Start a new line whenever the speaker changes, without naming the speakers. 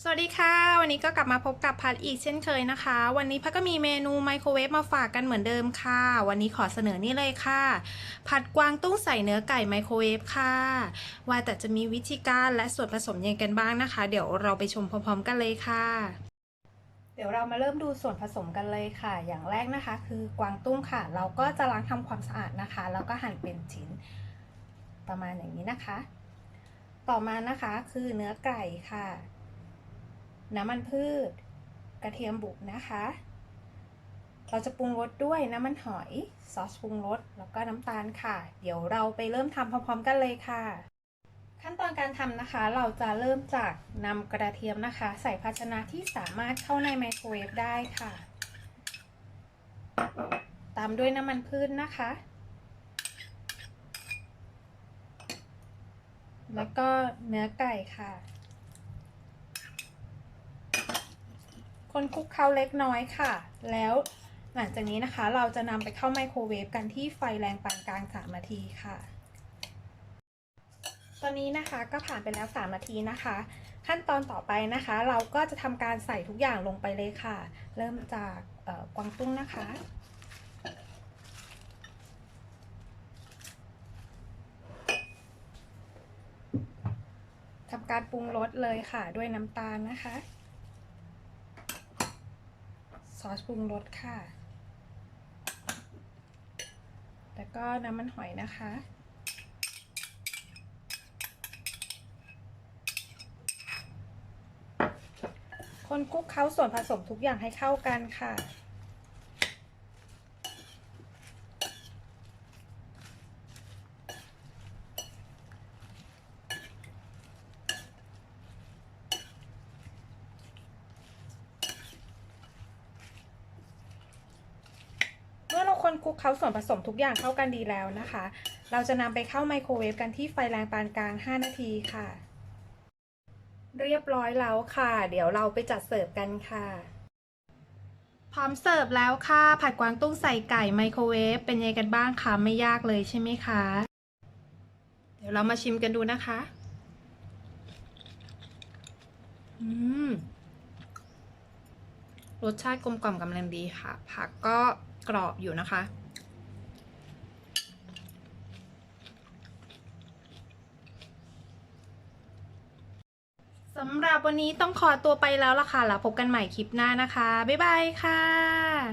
สวัสดีค่ะ วันนี้ก็กลับมาพบกับพัดอีกเช่นเคยนะคะ วันนี้พัดก็มีเมนูไมโครเวฟมาฝากกันเหมือนเดิมค่ะ วันนี้ขอเสนอนี่เลยค่ะ ผัดกวางตุ้งใส่เนื้อไก่ไมโครเวฟค่ะ ว่าแต่จะมีวิธีการและส่วนผสมยังไงกันบ้างนะคะ เดี๋ยวเราไปชมพร้อมๆกันเลยค่ะ เดี๋ยวเรามาเริ่มดูส่วนผสมกันเลยค่ะ อย่างแรกนะคะ คือกวางตุ้งค่ะ เราก็จะล้างทำความสะอาดนะคะ แล้วก็หั่นเป็นชิ้นประมาณอย่างนี้นะคะ ต่อมานะคะคือเนื้อไก่ค่ะ น้ำมันพืช กระเทียมบุกนะคะ เราจะปรุงรสด้วยน้ำมันหอยซอสปรุงรสแล้วก็น้ำตาลค่ะ เดี๋ยวเราไปเริ่มทำพร้อมๆกันเลยค่ะ ขั้นตอนการทำนะคะ เราจะเริ่มจากนำกระเทียมนะคะ ใส่ภาชนะที่สามารถเข้าในไมโครเวฟได้ค่ะ ตามด้วยน้ำมันพืชนะคะแล้วก็เนื้อไก่ค่ะ คนคลุกเคล้าเล็กน้อยค่ะ แล้วหลังจากนี้นะคะเราจะนำไปเข้าไมโครเวฟกันที่ไฟแรงปานกลาง 3 นาทีค่ะ ตอนนี้นะคะก็ผ่านไปแล้ว 3 นาทีนะคะ ขั้นตอนต่อไปนะคะ เราก็จะทำการใส่ทุกอย่างลงไปเลยค่ะ เริ่มจากกวางตุ้งนะคะทำการปรุงรสเลยค่ะด้วยน้ำตาลนะคะ ซอสปรุงรสค่ะ แล้วก็น้ำมันหอยนะคะ คนคลุกเคล้าส่วนผสมทุกอย่างให้เข้ากันค่ะ เมื่อเราคน คลุกเคล้าส่วนผสมทุกอย่างเข้ากันดีแล้วนะคะ เราจะนำไปเข้าไมโครเวฟกันที่ไฟแรงปานกลาง 5 นาทีค่ะ เรียบร้อยแล้วค่ะ เดี๋ยวเราไปจัดเสิร์ฟกันค่ะ พร้อมเสิร์ฟแล้วค่ะ ผัดกวางตุ้งใส่ไก่ไมโครเวฟเป็นยังไงกันบ้างคะไม่ยากเลยใช่ไหมคะ เดี๋ยวเรามาชิมกันดูนะคะ อืม รสชาติกลมกล่อมกำลังดีค่ะ ผักก็กรอบอยู่นะคะ สำหรับวันนี้ต้องขอตัวไปแล้วล่ะค่ะ แล้วพบกันใหม่คลิปหน้านะคะ บ๊ายบายค่ะ